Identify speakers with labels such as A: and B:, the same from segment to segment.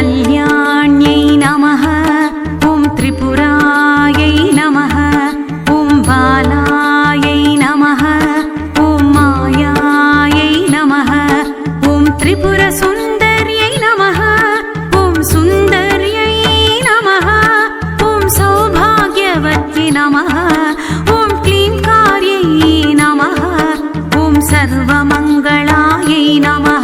A: कल्याण्यै नमः ॐ त्रिपुरायै नमः ॐ बालायै नमः ॐ मायायै नमः
B: ॐ त्रिपुरसुन्दर्यै नमः ॐ सुन्दर्यै नमः
A: ॐ सौभाग्यवत्यै नमः ॐ क्लीं कार्यै नमः ॐ सर्वमङ्गलायै नमः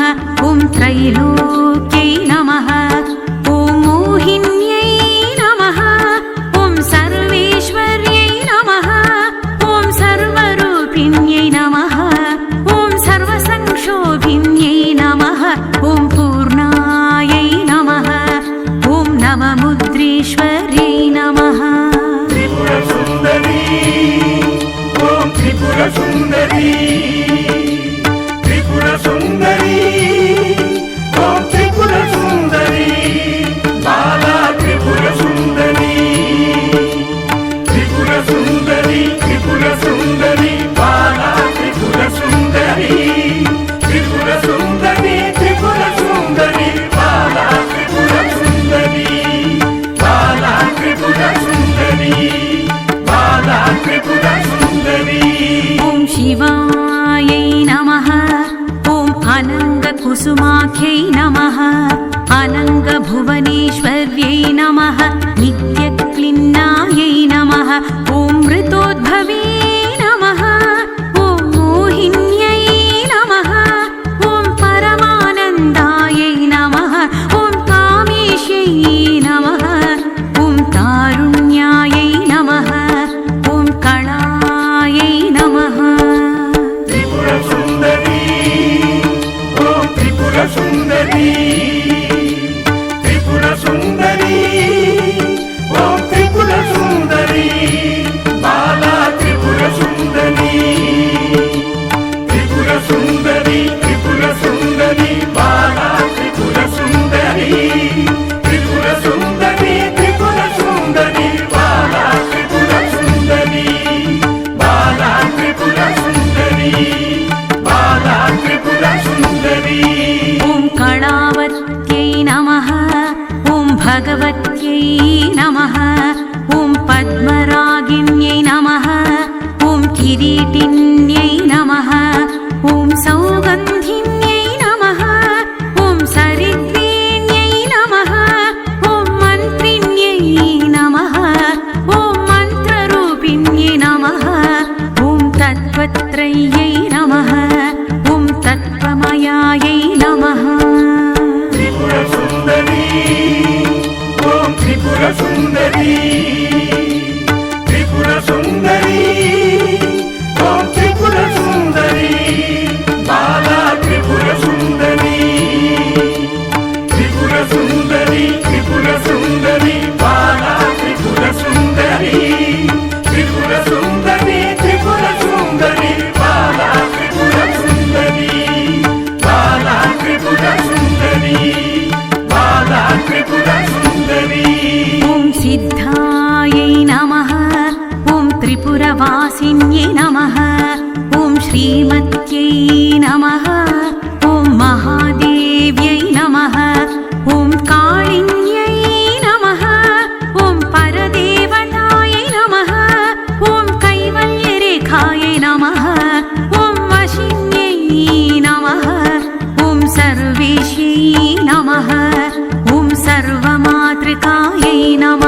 A: ॐ त्रैलोक्यै नमः ॐ मोहिन्यै नमः ॐ सर्वेश्वर्यै नमः ॐ सर्वरूपिण्यै नमः ॐ सर्वसंशोभिन्यै नमः ॐ पूर्णायै नमः ॐ नवमुद्रेश्वर्यै नमः
B: त्रिपुरसुन्दरी ॐ त्रिपुरसुन्दरी సుందరి త్రిపుర సుందరి త్రిపుర సుందరి బాలా త్రిపుర సుందరి. త్రిపుర సుందరి త్రిపుర సుందరి.
A: अनङ्गकुसुमाख्यै नमः अनङ्गभुवनेश्वर्यै नमः नित्यक्लिन्नायै नमः ॐ मृतोद्भवे You. भगवत्यै नमः ॐ पद्मरागिण्यै नमः ॐ किरीटिन्यै नमः ॐ सौगन्धिन्यै नमः ॐ सरिद्रीण्यै नमः ॐ मन्त्रिण्यै नमः ॐ मन्त्ररूपिण्यै नमः ॐ तत्त्वत्रय्यै नमः ॐ तत्त्वमयायै नमः
B: त्रिपुरसुन्दरी త్రిపుర సుందరి
A: வாசின்யே நம ஓம் ஸ்ரீமத்யை நம ஓம் மகாதேவியை நம ஓம் காளிஞ்யை நம ஓம் பரதேவதாயை நம ஓம் கைவல்ய ரேகாயை நம ஓம் வசின்யை நம ஓம் சர்வேஷ்யை நம ஓம் சர்வமாத்ரிகாயை நம